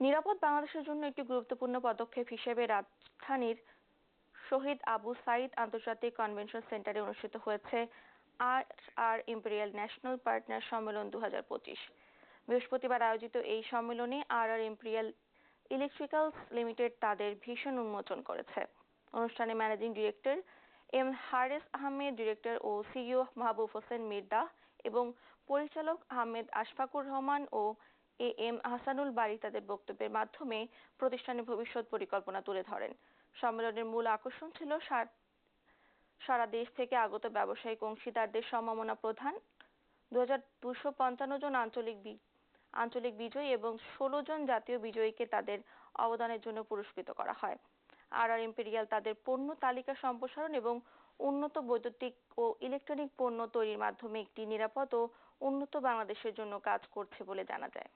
নিরাপদ বাংলাদেশের জন্য একটি গুরুত্বপূর্ণ পদক্ষেপ হিসেবে রাজধানীর শহীদ আবু সাইদ আন্তর্জাতিক কনভেনশন সেন্টারে অনুষ্ঠিত হয়েছে R R imperial national partner সম্মেলন দু বৃহস্পতিবার আয়োজিত এই সম্মেলনে R R imperial electricals limited তাদের ভীষণ উন্মোচন করেছে। অনুষ্ঠানে managing director M Hares Ahmed, director ও সিইও মাহবুব হোসেন মির্দা এবং পরিচালক আহমেদ আশফাকুর রহমান ও এ এম হাসানুল বাড়ি তাদের বক্তব্যের মাধ্যমে প্রতিষ্ঠানের ভবিষ্যৎ পরিকল্পনা তুলে ধরেন। সম্মেলনের মূল আকর্ষণ ছিল সারা দেশ থেকে আগত ব্যবসায়িক অংশীদারদের সম্ভাবনা প্রধান। দুশো পঞ্চান্ন জন আঞ্চলিক আঞ্চলিক বিজয়ী এবং ষোলো জন জাতীয় বিজয়ীকে তাদের অবদানের জন্য পুরস্কৃত করা হয়। আর আর ইম্পেরিয়াল তাদের পণ্য তালিকা সম্প্রসারণ এবং উন্নত বৈদ্যুতিক ও ইলেকট্রনিক পণ্য তৈরির মাধ্যমে একটি নিরাপদ ও উন্নত বাংলাদেশের জন্য কাজ করছে বলে জানা যায়।